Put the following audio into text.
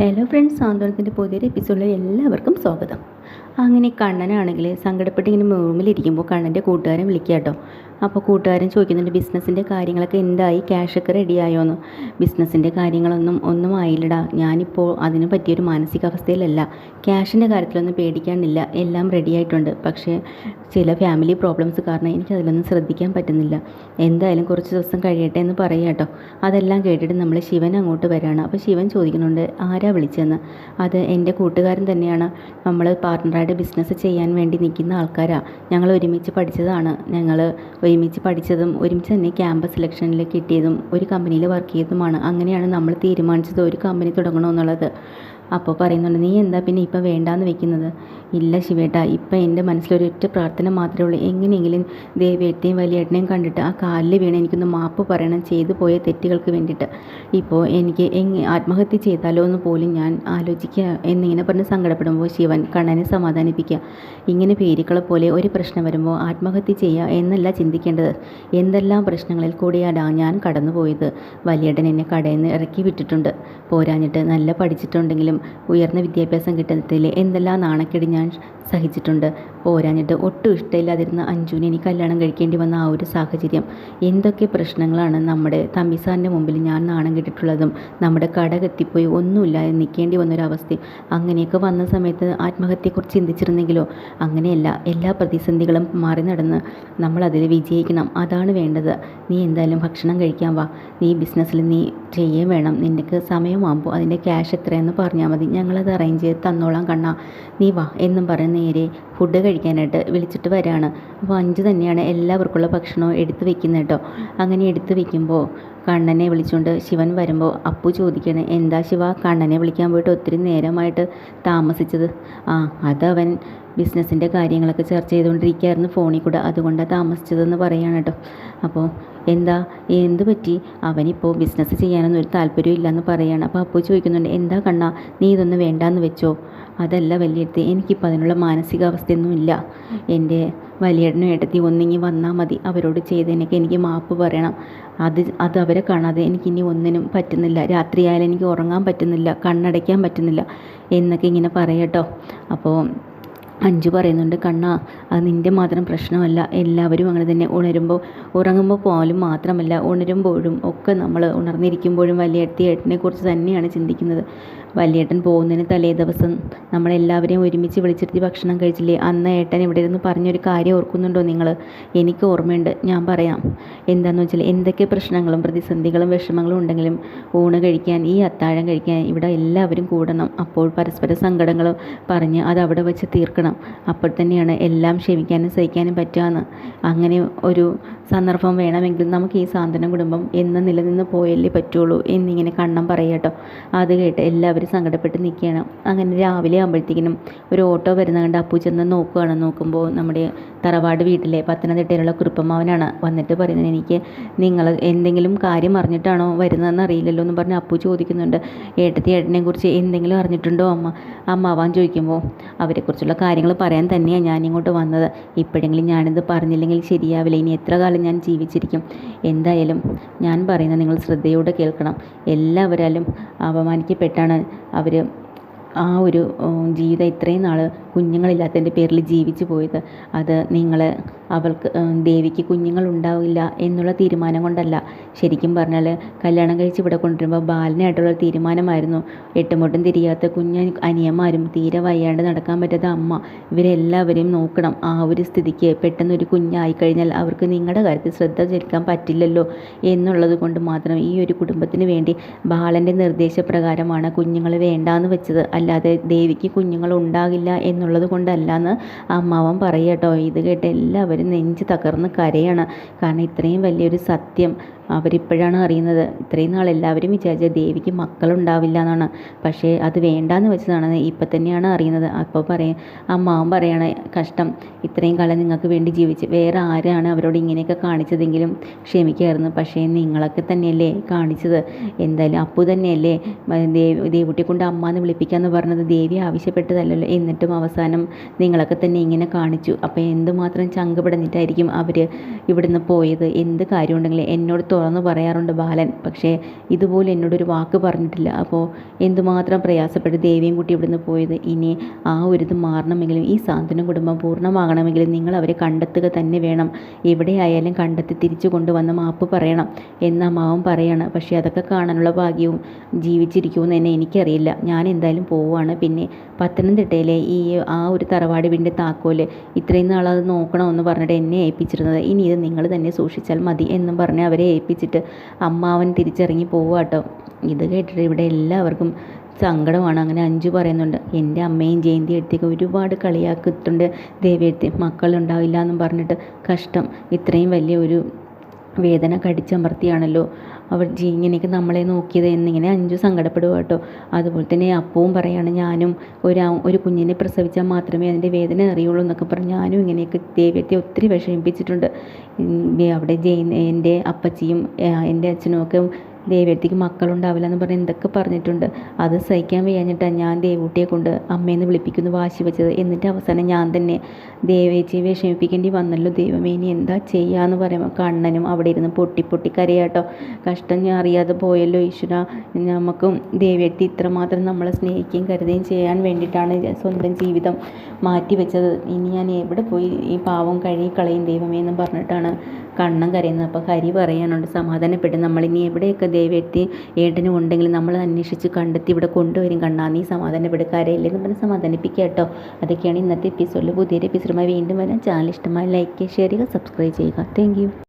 Hello friends സാന്ത്വനത്തിന്റെ പുതിയൊരു എപ്പിസോഡിൽ എല്ലാവർക്കും സ്വാഗതം. അങ്ങനെ കണ്ണനാണെങ്കിൽ സങ്കടപ്പെട്ട് ഇങ്ങനെ റൂമിലിരിക്കുമ്പോൾ കണ്ണന്റെ കൂട്ടുകാരൻ വിളിക്കുക കേട്ടോ അപ്പോൾ കൂട്ടുകാരൻ ചോദിക്കുന്നുണ്ട് ബിസിനസ്സിന്റെ കാര്യങ്ങളൊക്കെ എന്തായി? ക്യാഷൊക്കെ റെഡിയായോ എന്ന് ബിസിനസ്സിന്റെ കാര്യങ്ങളൊന്നും ഒന്നും ആയില്ലടാ. ഞാനിപ്പോൾ അതിന് പറ്റിയൊരു മാനസികാവസ്ഥയിലല്ല. ക്യാഷിന്റെ കാര്യത്തിലൊന്നും പേടിക്കാനില്ല. എല്ലാം റെഡി ആയിട്ടുണ്ട്. പക്ഷേ ചില ഫാമിലി പ്രോബ്ലംസ് കാരണം എനിക്ക് അതിലൊന്നും ശ്രദ്ധിക്കാൻ പറ്റുന്നില്ല. എന്തായാലും കുറച്ച് ദിവസം കഴിയട്ടെ എന്ന് പറയാം കേട്ടോ. അതെല്ലാം കേട്ടിട്ട് നമ്മൾ ശിവൻ അങ്ങോട്ട് വരികയാണ് അപ്പോൾ ശിവൻ ചോദിക്കുന്നുണ്ട് ആരാ വിളിച്ചതെന്ന് അത് എന്റെ കൂട്ടുകാരൻ തന്നെയാണ്. നമ്മൾ പാർട്ട്ണറായിട്ട് ബിസിനസ് ചെയ്യാൻ വേണ്ടി നിൽക്കുന്ന ആൾക്കാരാണ് ഞങ്ങൾ ഒരുമിച്ച് പഠിച്ചതാണ്. ഞങ്ങൾ ഒരുമിച്ച് പഠിച്ചതും ഒരുമിച്ച് തന്നെ ക്യാമ്പസ് സെലക്ഷനിൽ കിട്ടിയതും ഒരു കമ്പനിയിൽ വർക്ക് ചെയ്തതുമാണ് അങ്ങനെയാണ് നമ്മൾ തീരുമാനിച്ചത്. ഒരു കമ്പനി തുടങ്ങണമെന്നുള്ളത് അപ്പോൾ പറയുന്നുണ്ട് നീ എന്താ പിന്നെ ഇപ്പം വേണ്ടാന്ന് വെക്കുന്നത്? ഇല്ല ശിവേട്ട ഇപ്പം എന്റെ മനസ്സിലൊരൊറ്റ പ്രാർത്ഥന മാത്രമേ ഉള്ളൂ. എങ്ങനെയെങ്കിലും ദേവേട്ടനെയും വലിയേട്ടനെയും കണ്ടിട്ട് ആ കാലിൽ വീണ് എനിക്കൊന്ന് മാപ്പ് പറയണം ചെയ്തു പോയ തെറ്റുകൾക്ക് വേണ്ടിയിട്ട്. ഇപ്പോൾ എനിക്ക് എങ് ആത്മഹത്യ ചെയ്താലോ എന്ന് പോലും ഞാൻ ആലോചിക്കുക എന്നിങ്ങനെ പറഞ്ഞ് സങ്കടപ്പെടുമ്പോൾ ശിവൻ കണ്ണനെ സമാധാനിപ്പിക്കുക. ഇങ്ങനെ പേരുക്കളെ പോലെ ഒരു പ്രശ്നം വരുമ്പോൾ ആത്മഹത്യ ചെയ്യുക എന്നല്ല ചിന്തിക്കേണ്ടത്. എന്തെല്ലാം പ്രശ്നങ്ങളിൽ കൂടിയാടാ ഞാൻ കടന്നുപോയത്? വലിയേട്ടൻ എന്നെ കടയിൽ നിന്ന് ഇറക്കി വിട്ടിട്ടുണ്ട്. പോരാഞ്ഞിട്ട് നല്ല പഠിച്ചിട്ടുണ്ടെങ്കിലും ഉയർന്ന വിദ്യാഭ്യാസം കിട്ടുന്നതിൽ എന്തെല്ലാം നാണക്കേട് ഞാൻ സഹിച്ചിട്ടുണ്ട്? പോരാഞ്ഞിട്ട് ഒട്ടും ഇഷ്ടമില്ലാതിരുന്ന അഞ്ജുവിനെ എനിക്ക് കല്യാണം കഴിക്കേണ്ടി വന്ന ആ ഒരു സാഹചര്യം. എന്തൊക്കെ പ്രശ്നങ്ങളാണ് നമ്മുടെ തമ്പിസാറിന്റെ മുമ്പിൽ ഞാൻ നാണം കെട്ടിട്ടുള്ളതും നമ്മുടെ കട കെത്തിപ്പോയി ഒന്നുമില്ലാതെ നിൽക്കേണ്ടി വന്നൊരവസ്ഥയും അങ്ങനെയൊക്കെ വന്ന സമയത്ത് ആത്മഹത്യയെക്കുറിച്ച് ചിന്തിച്ചിരുന്നെങ്കിലോ? അങ്ങനെയല്ല എല്ലാ പ്രതിസന്ധികളും മാറി നടന്ന് നമ്മളതിൽ വിജയിക്കണം. അതാണ് വേണ്ടത്. നീ എന്തായാലും ഭക്ഷണം കഴിക്കാൻ വാ. നീ ബിസിനസ്സിൽ നീ ചെയ്യുകയും വേണം. നിനക്ക് സമയമാകുമ്പോൾ അതിന്റെ ക്യാഷ് എത്രയെന്ന് പറഞ്ഞാൽ മതി. ഞങ്ങളത് അറേഞ്ച് ചെയ്ത് തന്നോളാം കണ്ണാ. നീ വാ എന്നും പറഞ്ഞ് നേരെ ഫുഡ് കഴിക്കാനായിട്ട് വിളിച്ചിട്ട് വരികയാണ് അപ്പോൾ അഞ്ച് തന്നെയാണ് എല്ലാവർക്കുള്ള ഭക്ഷണവും എടുത്ത് വെക്കുന്നത് കേട്ടോ. അങ്ങനെ എടുത്ത് വെക്കുമ്പോൾ കണ്ണനെ വിളിച്ചുകൊണ്ട് ശിവൻ വരുമ്പോൾ അപ്പു ചോദിക്കണേ എന്താ ശിവ കണ്ണനെ വിളിക്കാൻ പോയിട്ട് ഒത്തിരി നേരമായിട്ട് താമസിച്ചത്? ആ അതവൻ ബിസിനസ്സിന്റെ കാര്യങ്ങളൊക്കെ ചർച്ച ചെയ്തുകൊണ്ടിരിക്കുകയായിരുന്നു ഫോണിൽ കൂടെ അതുകൊണ്ടാണ് താമസിച്ചതെന്ന് പറയുകയാണ് കേട്ടോ. അപ്പോൾ എന്താ എന്ത് പറ്റി? അവനിപ്പോൾ ബിസിനസ് ചെയ്യാനൊന്നും ഒരു താല്പര്യം ഇല്ലയെന്ന് പറയുകയാണ്. അപ്പോൾ അപ്പു ചോദിക്കുന്നുണ്ട് എന്താ കണ്ണാ നീ ഇതൊന്നും വേണ്ടാന്ന് വെച്ചോ? അതല്ല വലിയടുത്ത് എനിക്കിപ്പോൾ അതിനുള്ള മാനസികാവസ്ഥയൊന്നും ഇല്ല. എന്റെ വലിയേട്ടനും ഏട്ടത്തി ഒന്നിങ്ങി വന്നാൽ മതി. അവരോട് ചെയ്തതിനൊക്കെ എനിക്ക് മാപ്പ് പറയണം. അത് അത് അവരെ കാണാതെ എനിക്കിനി ഒന്നിനും പറ്റുന്നില്ല. രാത്രിയായാലും എനിക്ക് ഉറങ്ങാൻ പറ്റുന്നില്ല കണ്ണടയ്ക്കാൻ പറ്റുന്നില്ല എന്നൊക്കെ ഇങ്ങനെ പറയട്ടോ അപ്പോൾ അഞ്ചു പറയുന്നുണ്ട് കണ്ണ അത് നിന്റെ മാത്രം പ്രശ്നമല്ല. എല്ലാവരും അങ്ങനെ തന്നെ ഉണരുമ്പോൾ ഉറങ്ങുമ്പോൾ പോലും മാത്രമല്ല ഉണരുമ്പോഴും ഒക്കെ നമ്മൾ ഉണർന്നിരിക്കുമ്പോഴും വലിയേട്ടി ഏട്ടനെ കുറിച്ച് തന്നെയാണ് ചിന്തിക്കുന്നത്. വലിയേട്ടൻ പോകുന്നതിന് തലേ ദിവസം നമ്മളെല്ലാവരെയും ഒരുമിച്ച് വിളിച്ചിരുത്തി ഭക്ഷണം കഴിച്ചില്ലേ? അന്ന് ഏട്ടൻ ഇവിടെ ഇരുന്ന് പറഞ്ഞൊരു കാര്യം ഓർക്കുന്നുണ്ടോ നിങ്ങൾ? എനിക്ക് ഓർമ്മയുണ്ട്. ഞാൻ പറയാം. എന്താണെന്ന് വെച്ചാൽ എന്തൊക്കെ പ്രശ്നങ്ങളും പ്രതിസന്ധികളും വിഷമങ്ങളും ഉണ്ടെങ്കിലും ഊണ് കഴിക്കാൻ ഈ അത്താഴം കഴിക്കാൻ ഇവിടെ എല്ലാവരും കൂടണം. അപ്പോൾ പരസ്പര സങ്കടങ്ങളും പറഞ്ഞ് അത് അവിടെ വെച്ച് തീർക്കണം. അപ്പോൾ തന്നെയാണ് എല്ലാം ക്ഷമിക്കാനും സഹിക്കാനും പറ്റുകയെന്ന്. അങ്ങനെ ഒരു സന്ദർഭം വേണമെങ്കിൽ നമുക്ക് ഈ സാന്ത്വന കുടുംബം എന്ന് നിലനിന്ന് പോയല്ലേ പറ്റുള്ളൂ എന്നിങ്ങനെ കണ്ണം പറയട്ടോ അത് കേട്ട് എല്ലാവരും സങ്കടപ്പെട്ട് നിൽക്കുകയാണ്. അങ്ങനെ രാവിലെ ആകുമ്പോഴത്തേക്കിനും ഒരു ഓട്ടോ വരുന്ന കണ്ട് അപ്പു ചെന്ന് നോക്കുകയാണ്. നോക്കുമ്പോൾ നമ്മുടെ തറവാട് വീട്ടിലെ പത്തനംതിട്ടയിലുള്ള കുറുപ്പമാവനാണ് വന്നിട്ട് പറയുന്നത് എനിക്ക് നിങ്ങൾ എന്തെങ്കിലും കാര്യം അറിഞ്ഞിട്ടാണോ വരുന്നതെന്ന് അറിയില്ലല്ലോ എന്ന് പറഞ്ഞ് അപ്പു ചോദിക്കുന്നുണ്ട്. ഏട്ടത്തി ഏട്ടനെ കുറിച്ച് എന്തെങ്കിലും അറിഞ്ഞിട്ടുണ്ടോ അമ്മ? അമ്മാവാൻ ചോദിക്കുമ്പോൾ അവരെക്കുറിച്ചുള്ള കാര്യങ്ങൾ പറയാൻ തന്നെയാണ് ഞാൻ ഇങ്ങോട്ട് വന്നത്. ഇപ്പോഴെങ്കിലും ഞാനിത് പറഞ്ഞില്ലെങ്കിൽ ശരിയാവില്ല. ഇനി എത്ര കാലം ഞാൻ ജീവിച്ചിരിക്കും. എന്തായാലും ഞാൻ പറയുന്നത് നിങ്ങൾ ശ്രദ്ധയോടെ കേൾക്കണം. എല്ലാവരാലും അപമാനിക്കപ്പെട്ടാണ് അവർ ആ ഒരു ജീവിതം ഇത്രയും നാൾ കുഞ്ഞുങ്ങളില്ലാത്തതിന്റെ പേരിൽ ജീവിച്ചു പോയത്. അത് നിങ്ങൾ അവൾക്ക് ദേവിക്ക് കുഞ്ഞുങ്ങളുണ്ടാവില്ല എന്നുള്ള തീരുമാനം കൊണ്ടല്ല. ശരിക്കും പറഞ്ഞാൽ കല്യാണം കഴിച്ച് ഇവിടെ കൊണ്ടുവരുമ്പോൾ ബാലനായിട്ടുള്ള തീരുമാനമായിരുന്നു. എട്ടുമുട്ടും തിരിയാത്ത കുഞ്ഞ് അനിയന്മാരും തീരെ വയ്യാണ്ട് നടക്കാൻ പറ്റാത്ത അമ്മ ഇവരെല്ലാവരെയും നോക്കണം. ആ ഒരു സ്ഥിതിക്ക് പെട്ടെന്ന് ഒരു കുഞ്ഞായി കഴിഞ്ഞാൽ അവർക്ക് നിങ്ങളുടെ കാര്യത്തിൽ ശ്രദ്ധ ചെലുത്താൻ പറ്റില്ലല്ലോ എന്നുള്ളത് കൊണ്ട് മാത്രം ഈ ഒരു കുടുംബത്തിന് വേണ്ടി ബാലന്റെ നിർദ്ദേശപ്രകാരമാണ് കുഞ്ഞുങ്ങൾ വേണ്ടാന്ന് വെച്ചത്. അല്ലാതെ ദേവിക്ക് കുഞ്ഞുങ്ങൾ ഉണ്ടാകില്ല എന്നുള്ളത് കൊണ്ടല്ലാന്ന് അമ്മാവൻ പറയട്ടോ ഇത് കേട്ട് എല്ലാവരും നെഞ്ച് തകർന്ന് കരയാണ്. കാരണം ഇത്രയും വലിയൊരു സത്യം അവരിപ്പോഴാണ് അറിയുന്നത്. ഇത്രയും നാൾ എല്ലാവരും വിചാരിച്ച ദേവിക്ക് മക്കളുണ്ടാവില്ല എന്നാണ്. പക്ഷേ അത് വേണ്ടാന്ന് വെച്ചതാണ് ഇപ്പം തന്നെയാണ് അറിയുന്നത്. അപ്പോൾ പറയും അമ്മാവൻ പറയാണ് കഷ്ടം. ഇത്രയും കാലം നിങ്ങൾക്ക് വേണ്ടി ജീവിച്ച് വേറെ ആരാണ് അവരോട് ഇങ്ങനെയൊക്കെ കാണിച്ചതെങ്കിലും ക്ഷമിക്കായിരുന്നു. പക്ഷേ നിങ്ങളൊക്കെ തന്നെയല്ലേ കാണിച്ചത്. എന്തായാലും അപ്പു തന്നെയല്ലേ ദേവ് ദേവുട്ടിയെ കൊണ്ട് അമ്മ എന്ന് വിളിപ്പിക്കാമെന്ന് പറഞ്ഞത്. ദേവി ആവശ്യപ്പെട്ടതല്ലല്ലോ. എന്നിട്ടും അവസാനം നിങ്ങളൊക്കെ തന്നെ ഇങ്ങനെ കാണിച്ചു. അപ്പോൾ എന്തുമാത്രം ചങ്ക് പിടഞ്ഞിട്ടായിരിക്കും അവർ ഇവിടുന്ന് പോയത്? എന്ത് കാര്യമുണ്ടെങ്കിലും എന്നോട് തുറന്നു പറയാറുണ്ട് ബാലൻ. പക്ഷേ ഇതുപോലെ എന്നോടൊരു വാക്ക് പറഞ്ഞിട്ടില്ല. അപ്പോൾ എന്തുമാത്രം പ്രയാസപ്പെട്ട് ദേവിയും കുട്ടി ഇവിടുന്ന് പോയത്? ഇനി ആ ഒരു ഇത് മാറണമെങ്കിലും ഈ സാന്ത്വനം കുടുംബം പൂർണമാകണമെങ്കിലും നിങ്ങൾ അവരെ കണ്ടെത്തുക തന്നെ വേണം. എവിടെയായാലും കണ്ടെത്തി തിരിച്ചു കൊണ്ടുവന്ന് മാപ്പ് പറയണം എന്ന മാവൻ പറയാണ്. പക്ഷേ അതൊക്കെ കാണാനുള്ള ഭാഗ്യവും ജീവിച്ചിരിക്കുമെന്ന് തന്നെ എനിക്കറിയില്ല. ഞാൻ എന്തായാലും പോവുകയാണ്. പിന്നെ പത്തനംതിട്ടയിലെ ഈ ആ ഒരു തറവാട് വീടിന്റെ താക്കോൽ ഇത്രയും നാൾ അത് നോക്കണമെന്ന് പറഞ്ഞിട്ട് എന്നെ ഏൽപ്പിച്ചിരുന്നത്. ഇനി ഇത് നിങ്ങൾ തന്നെ സൂക്ഷിച്ചാൽ മതി എന്നും പറഞ്ഞ് അവരെ ഏൽപ്പിച്ചിട്ട് അമ്മാവൻ തിരിച്ചിറങ്ങി പോവുക കേട്ടോ. ഇത് കേട്ടിട്ട് ഇവിടെ എല്ലാവർക്കും സങ്കടമാണ്. അങ്ങനെ അഞ്ചു പറയുന്നുണ്ട് എന്റെ അമ്മയും ജയന്തി എടുത്തേക്ക് ഒരുപാട് കളിയാക്കിയിട്ടുണ്ട്. ദേവിയെടുത്ത് മക്കളുണ്ടാവില്ല എന്നും പറഞ്ഞിട്ട് കഷ്ടം. ഇത്രയും വലിയ ഒരു വേദന കടിച്ചമർത്തിയാണല്ലോ. അവർ ജീ ഇങ്ങനെയൊക്കെ നമ്മളെ നോക്കിയത് എന്നിങ്ങനെ അഞ്ചു സങ്കടപ്പെടുക കേട്ടോ. അതുപോലെ തന്നെ അപ്പവും പറയാണ് ഞാനും ഒരു ഒരു കുഞ്ഞിനെ പ്രസവിച്ചാൽ മാത്രമേ അതിന്റെ വേദന അറിയുള്ളൂ എന്നൊക്കെ പറഞ്ഞ് ഞാനും ഇങ്ങനെയൊക്കെ ദേവ്യത്തെ ഒത്തിരി വിഷമിപ്പിച്ചിട്ടുണ്ട്. അവിടെ ജയ് എന്റെ അപ്പച്ചിയും എന്റെ അച്ഛനും ഒക്കെ ദേവേട്ടിക്ക് മക്കളുണ്ടാവില്ല എന്ന് പറഞ്ഞ് എന്തൊക്കെ പറഞ്ഞിട്ടുണ്ട്. അത് സഹിക്കാൻ വയ്യാഞ്ഞിട്ടാണ് ഞാൻ ദേവൂട്ടിയെ കൊണ്ട് അമ്മയെന്ന് വിളിപ്പിക്കുന്നു വാശി വെച്ചത്. എന്നിട്ട് അവസാനം ഞാൻ തന്നെ ദേവേച്ചിയെ വിഷമിപ്പിക്കേണ്ടി വന്നല്ലോ. ദൈവമേ ഇനി എന്താ ചെയ്യാന്ന് പറയുമ്പോൾ കണ്ണനും അവിടെ ഇരുന്ന് പൊട്ടി പൊട്ടി കരയാട്ടോ. കഷ്ടം ഞാൻ അറിയാതെ പോയല്ലോ ഈശ്വര. നമുക്കും ദേവേട്ടി ഇത്രമാത്രം നമ്മളെ സ്നേഹിക്കുകയും കരുതുകയും ചെയ്യാൻ വേണ്ടിയിട്ടാണ് സ്വന്തം ജീവിതം മാറ്റി വെച്ചത് ഇനി ഞാൻ എവിടെ പോയി ഈ പാവം കഴുകി കളയും ദൈവമേ എന്ന് പറഞ്ഞിട്ടാണ് കണ്ണം കരയുന്നത്. അപ്പോൾ ഹരി പറയാനുണ്ട് സമാധാനപ്പെട്ട് നമ്മളിനി എവിടെയൊക്കെ ദൈവത്തി ഏട്ടനും ഉണ്ടെങ്കിലും നമ്മൾ അന്വേഷിച്ച് കണ്ടെത്തി ഇവിടെ കൊണ്ടുവരും കണ്ണാ. നീ സമാധാനപ്പെടുക കരയില്ലെന്ന് പറഞ്ഞ് സമാധാനിപ്പിക്കുക കേട്ടോ. അതൊക്കെയാണ് ഇന്നത്തെ എപ്പിസോഡിൽ പുതിയൊരു എപ്പിസോഡുമായി വീണ്ടും വരാൻ ചാനൽ ഇഷ്ടമായി ലൈക്ക് ചെയ്യുക ഷെയർ ചെയ്യുക. സബ്സ്ക്രൈബ് ചെയ്യുക താങ്ക്